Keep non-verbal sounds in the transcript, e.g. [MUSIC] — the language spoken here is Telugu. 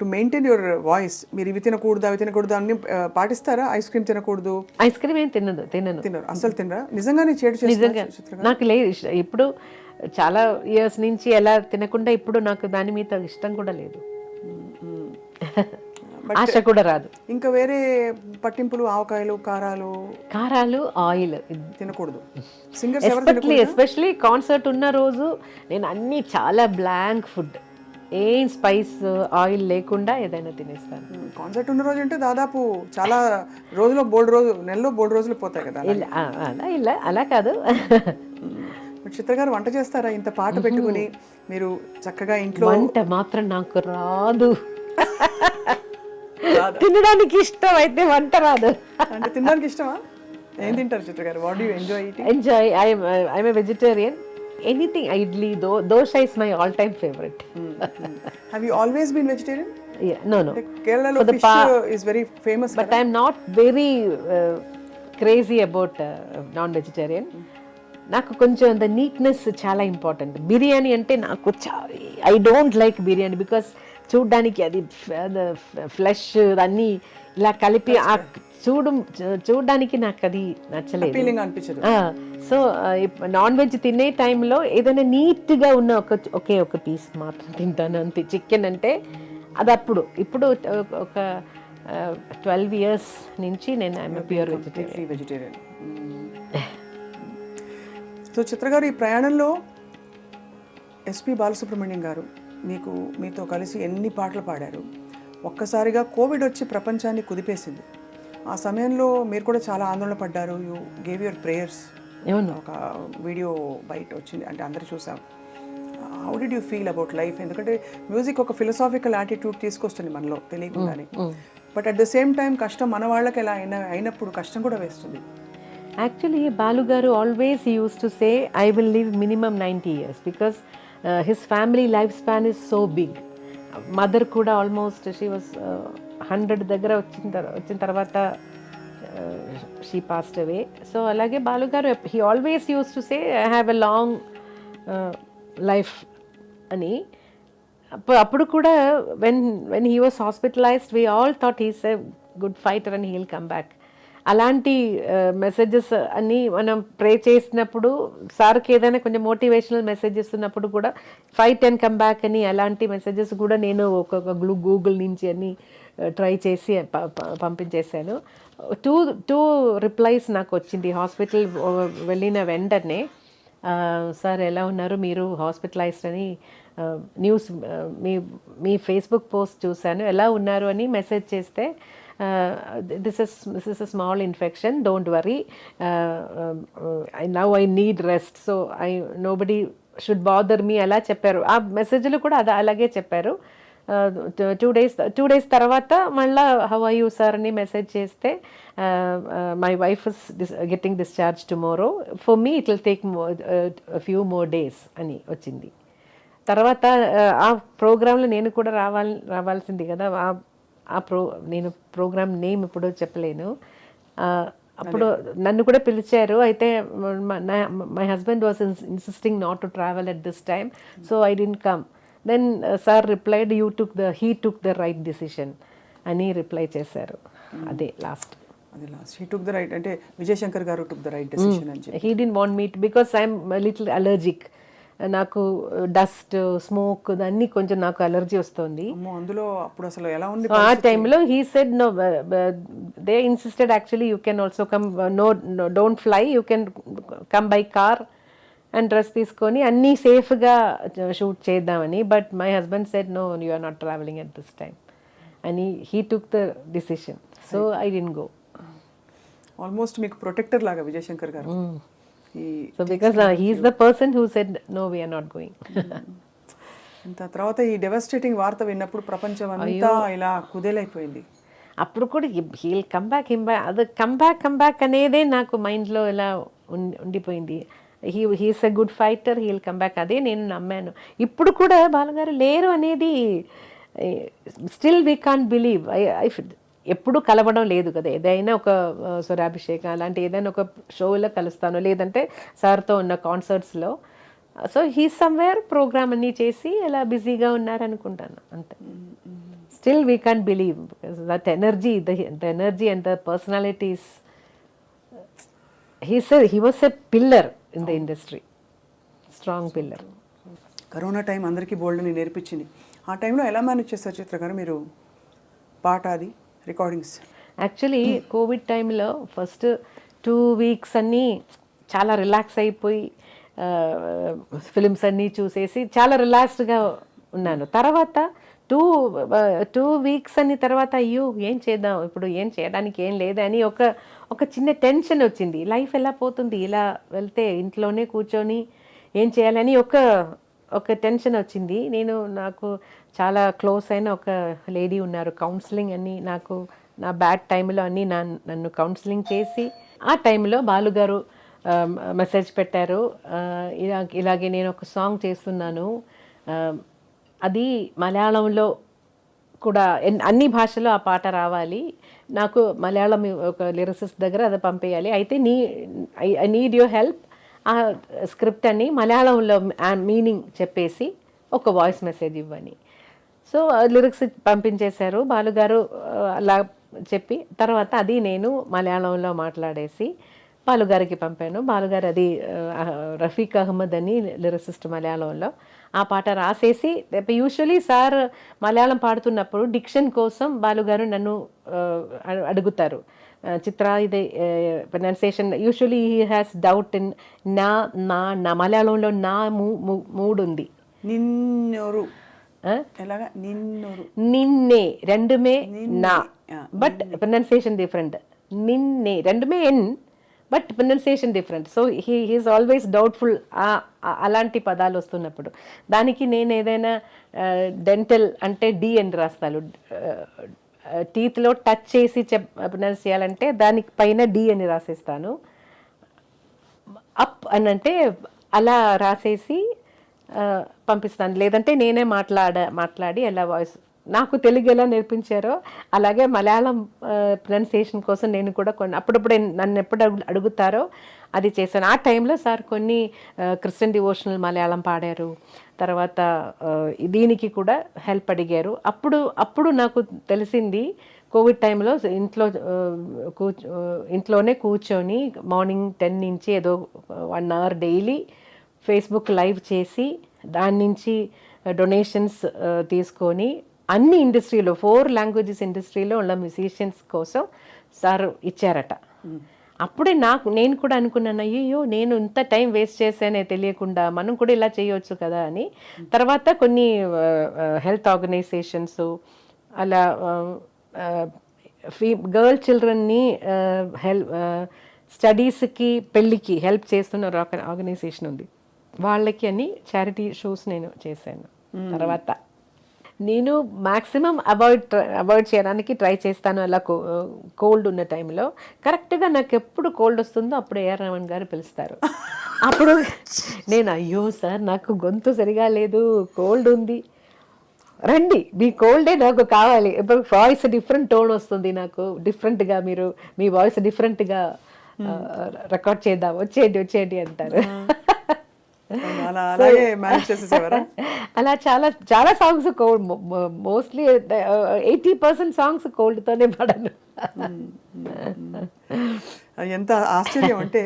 టు మెయింటైన్ యువర్ వాయిస్ మీరు ఇవి తినకూడదు అవి తినకూడదు అన్ని పాటిస్తారా? ఐస్ క్రీమ్ తినకూడదు? ఐస్ క్రీమ్ ఏం తినదు తినను. తినరు. అసలు తినరా? నిజంగానే చేడు నిజంగా. నాకు లేదు ఇప్పుడు చాలా ఇయర్స్ నుంచి ఎలా తినకుండా ఇప్పుడు నాకు దాని మీద ఇష్టం కూడా లేదు. [LAUGHS] ఆశ కూడా రాదు. ఇంకా వేరే పట్టింపులు ఆవకాయలు కారాలు? కారాలు ఆయిల్. తినకూడదు. సింగర్స్ ఎస్పెషలీ కాన్సర్ట్ ఉన్న రోజు నేను అన్ని చాలా బ్లాంక్ ఫుడ్ ఏం స్పైస్ ఆయిల్ లేకుండా ఏదైనా తినేస్తాను. కాన్సర్ట్ ఉన్న రోజు అంటే దాదాపు చాలా రోజులో బోల్డ్ రోజు నెలలో బోల్డ్ రోజులు పోతాయి కదా ఇలా అలా ఇలా అలా కాదు. చిత్ర గారు వంట చేస్తారా? ఇంత పాట పెట్టుకుని మీరు చక్కగా ఇంట్లో వంట మాత్రం నాకు రాదు. తినడానికి ఇష్టం అయితే వంట రాదు. అంటే తినడానికి ఇష్టమా? ఏం తింటారు Chitra garu? What you enjoy enjoy I'm a vegetarian anything idli though dosa is my all time favourite have you always been vegetarian no no కేరళలో fish is very famous but I'm not very crazy about non vegetarian నాకు కొంచెం అంత నీట్నెస్ చాలా ఇంపార్టెంట్ బిర్యానీ అంటే నాకు I don't like biryani because చూడ్డానికి అది ఫ్లెష్ అన్నీ ఇలా కలిపి ఆ చూడు చూడడానికి నాకు అది నచ్చలేదు సో నాన్ వెజ్ తినే టైంలో ఏదైనా నీట్గా ఉన్న ఒక ఒకే ఒక పీస్ మాత్రం తింటాను అంతే. చికెన్ అంటే అది అప్పుడు ఇప్పుడు ఒక ట్వెల్వ్ ఇయర్స్ నుంచి నేను I'm pure vegetarian. Vegetarian so Chitra garu ఈ ప్రయాణంలో ఎస్పి బాలసుబ్రహ్మణ్యం గారు మీకు మీతో కలిసి ఎన్ని పాటలు పాడారు? ఒక్కసారిగా కోవిడ్ వచ్చి ప్రపంచాన్ని కుదిపేసింది. ఆ సమయంలో మీరు కూడా చాలా ఆందోళన పడ్డారు. యూ గేవ్ యువర్ ప్రేయర్స్ ఒక వీడియో బయట వచ్చింది. అంటే అందరూ చూసాం. How did you feel about life ఎందుకంటే మ్యూజిక్ ఒక ఫిలసాఫికల్ యాటిట్యూడ్ తీసుకొస్తుంది మనలో తెలియకుండానే. But at the same time కష్టం మన వాళ్ళకి ఎలా అయినా అయినప్పుడు కష్టం కూడా వేస్తుంది. Actually Balu garu always used to say I will live minimum ninety years because his family life span is so big mother కూడా ఆల్మోస్ట్ షీ వాస్ హండ్రెడ్ దగ్గర వచ్చిన తర్వాత వచ్చిన తర్వాత షీ పాస్ట్ అవే సో అలాగే బాలుగారు he always used to say I have a long life అని. అప్పుడు అప్పుడు కూడా when when he was hospitalized we all thought he's a good fighter and he'll come back అలాంటి మెసేజెస్ అన్నీ మనం ప్రే చేసినప్పుడు సార్కి ఏదైనా కొంచెం మోటివేషనల్ మెసేజెస్ ఉన్నప్పుడు కూడా ఫైవ్ టెన్ కమ్ బ్యాక్ అని అలాంటి మెసేజెస్ కూడా నేను ఒక్కొక్క గ్లూ గూగుల్ నుంచి అన్ని ట్రై చేసి ప- పంపించేశాను. టూ టూ రిప్లైస్ నాకు వచ్చింది. హాస్పిటల్ వెళ్ళిన వెంటనే సార్ ఎలా ఉన్నారు? మీరు హాస్పిటలైజ్డ్ అని న్యూస్ మీ మీ ఫేస్బుక్ పోస్ట్ చూశాను. ఎలా ఉన్నారు? అని మెసేజ్ చేస్తే this is this is a small infection don't worry I now I need rest so I nobody should bother me అలా చెప్పారు. ఆ మెసేజ్లు కూడా అది అలాగే చెప్పారు. టూ డేస్ టూ డేస్ తర్వాత మళ్ళీ హౌ ఐ యూ సార్ అని మెసేజ్ చేస్తే my wife is getting discharge tomorrow for me it will take few more days అని వచ్చింది. తర్వాత uh, ఆ ప్రోగ్రాంలో నేను కూడా రావాలి రావాల్సింది కదా. ఆ- ఆ ప్రో నేను ప్రోగ్రామ్ నేమ్ ఇప్పుడు చెప్పలేను. అప్పుడు నన్ను కూడా పిలిచారు. అయితే my husband was insisting not to travel at this time so I didn't come then sir replied you took the he took the right decision అని రిప్లై చేశారు. అదే లాస్ట్ అది last he took the right అంటే Vijayashankar garu took the right decision అని he didn't want meet because I'm little allergic నాకు డస్ట్ స్మోక్ అన్నీ కొంచెం నాకు అలర్జీ వస్తుంది. అందులో అప్పుడు అసలు ఎలా ఉంది ఆ టైంలో he said no they insisted actually you can also come no don't fly you can come by car and dress తీసుకొని అన్నీ సేఫ్గా షూట్ చేద్దామని. But my husband said no you are not travelling at this time అని he took the decision so I didn't go almost మీకు ప్రొటెక్టర్ లాగా విజయశంకర్ గారు. ఈ so because he's the person who said no we're not going ఇంత తర్వాత ఈ డెవస్టేటింగ్ వార్త విన్నప్పుడు ప్రపంచం అంతా ఇలా కుదేలైపోయింది. అప్పుడు కూడా he'll come back him back అది కమ్ బ్యాక్ కమ్ బ్యాక్ అనేదే నాకు మైండ్లో ఇలా ఉండి ఉండిపోయింది. He he's a good fighter he'll come back అదే నేను నమ్మాను. ఇప్పుడు కూడా బాలగారు లేరు అనేది still we can't believe I I ఎప్పుడు కలవడం లేదు కదా. ఏదైనా ఒక స్వరాభిషేకం అలాంటి ఏదైనా ఒక షోలో కలుస్తాను. లేదంటే సార్తో ఉన్న కాన్సర్ట్స్లో. సో హీ సమ్వేర్ ప్రోగ్రామ్ అన్నీ చేసి అలా బిజీగా ఉన్నారనుకుంటాను. అంతే. believe because that energy the, the energy and the personalities he said he was a pillar in the industry strong pillar corona time అందరికీ బోల్డ్ని నేర్పించింది. ఆ టైంలో ఎలా మేనేజ్ చేస్తారు చిత్ర గారు మీరు? పాట అది? రికార్డింగ్స్ యాక్చువల్లీ కోవిడ్ టైంలో ఫస్ట్ టూ వీక్స్ అన్నీ చాలా రిలాక్స్ అయిపోయి ఫిలిమ్స్ అన్నీ చూసేసి చాలా రిలాక్స్డ్గా ఉన్నాను. తర్వాత టూ టూ వీక్స్ అని తర్వాత అయ్యో ఏం చేద్దాం? ఇప్పుడు ఏం చేయడానికి ఏం లేదని ఒక ఒక చిన్న టెన్షన్ వచ్చింది. లైఫ్ ఎలా పోతుంది? ఇలా వెళ్తే ఇంట్లోనే కూర్చొని ఏం చేయాలని ఒక ఒక టెన్షన్ వచ్చింది. నేను నాకు చాలా క్లోజ్ అయిన ఒక లేడీ ఉన్నారు. కౌన్సిలింగ్ అని నాకు నా బ్యాడ్ టైంలో అన్నీ నా నన్ను కౌన్సిలింగ్ చేసి ఆ టైంలో బాలుగారు మెసేజ్ పెట్టారు. ఇలా ఇలాగే నేను ఒక సాంగ్ చేస్తున్నాను. అది మలయాళంలో కూడా అన్ని భాషలో ఆ పాట రావాలి. నాకు మలయాళం ఒక లిరిసిస్ట్ దగ్గర అది పంపేయాలి. అయితే నీ ఐ నీడ్ యువర్ హెల్ప్. ఆ స్క్రిప్ట్ అని మలయాళంలో మీనింగ్ చెప్పేసి ఒక వాయిస్ మెసేజ్ ఇవ్వని. సో లిరిక్స్ పంపించేశారు. బాలుగారు అలా చెప్పి తర్వాత అది నేను మలయాళంలో మాట్లాడేసి బాలుగారికి పంపాను. బాలుగారు అది రఫీక్ అహ్మద్ అని లిరిసిస్ట్ మలయాళంలో ఆ పాట రాసేసి యూజువలీ సార్ మలయాళం పాడుతున్నప్పుడు డిక్షన్ కోసం బాలుగారు నన్ను అడుగుతారు. చిత్ర ఇది pronunciation usually he has doubt in నా నా నా మలయాళంలో నా మూడు ఉంది నిన్నొరు? ఎలాగా నిన్నొరు నిన్నే రెండుమే నా బట్ ప్రొనౌన్సియేషన్ డిఫరెంట్ నిన్నే రెండుమే ఎన్ but pronunciation different so he he's always doubtful అలాంటి పదాలు వస్తున్నప్పుడు. దానికి నేను ఏదైనా డెంటల్ అంటే డి అని రాస్తాను. టీత్లో టచ్ చేసి చెప్ ప్రొనౌన్స్ చేయాలంటే దానికి పైన డి అని రాసేస్తాను. అప్ అని అంటే అలా రాసేసి పంపిస్తాను. లేదంటే నేనే మాట్లాడ మాట్లాడి అలా వాయిస్ నాకు తెలుగు ఎలా నేర్పించారో అలాగే మలయాళం ప్రొనౌన్సియేషన్ కోసం నేను కూడా కొన్ని అప్పుడప్పుడు నన్ను ఎప్పుడు అడుగుతారో అది చేశాను ఆ టైంలో సార్ కొన్ని క్రిస్టియన్ డివోషనల్ మలయాళం పాడారు. తర్వాత దీనికి కూడా హెల్ప్ అడిగారు. అప్పుడు అప్పుడు నాకు తెలిసింది కోవిడ్ టైంలో ఇంట్లో కూర్చో ఇంట్లోనే కూర్చొని మార్నింగ్ టెన్ నుంచి ఏదో one hour daily Facebook live చేసి దాని నుంచి డొనేషన్స్ తీసుకొని అన్ని ఇండస్ట్రీలో ఫోర్ లాంగ్వేజెస్ ఇండస్ట్రీలో ఉన్న మ్యూజిషియన్స్ కోసం సార్ ఇచ్చారట. అప్పుడే నాకు నేను కూడా అనుకున్నాను అయ్యో నేను ఇంత టైం వేస్ట్ చేశానే తెలియకుండా మనం కూడా ఇలా చేయొచ్చు కదా అని. తర్వాత కొన్ని హెల్త్ ఆర్గనైజేషన్స్ అలా ఫీ గర్ల్ చిల్డ్రన్ని హెల్ప్ స్టడీస్కి పెళ్ళికి హెల్ప్ చేస్తున్న ఒక ఆర్గనైజేషన్ ఉంది. వాళ్ళకి అని చారిటీ షోస్ నేను చేశాను. తర్వాత నేను మాక్సిమం అవాయిడ్ అవాయిడ్ చేయడానికి ట్రై చేస్తాను అలా కోల్డ్ ఉన్న టైంలో కరెక్ట్గా నాకు ఎప్పుడు కోల్డ్ వస్తుందో అప్పుడు ఏఆర్ రమణ్ గారు పిలుస్తారు. అప్పుడు నేను అయ్యో సార్ నాకు గొంతు సరిగా లేదు కోల్డ్ ఉంది. రండి మీ కోల్డే నాకు కావాలి. ఇప్పుడు వాయిస్ డిఫరెంట్ టోన్ వస్తుంది నాకు. డిఫరెంట్గా మీరు మీ వాయిస్ డిఫరెంట్గా రికార్డ్ చేద్దాం వచ్చేయండి వచ్చేయండి అంటారు. అలాగే మేనేజ్ చేసేసేవారా అలా చాలా చాలా songs cold mostly eighty percent songs కోల్డ్తోనే పాడాను ఎంత ఆశ్చర్యం అంటే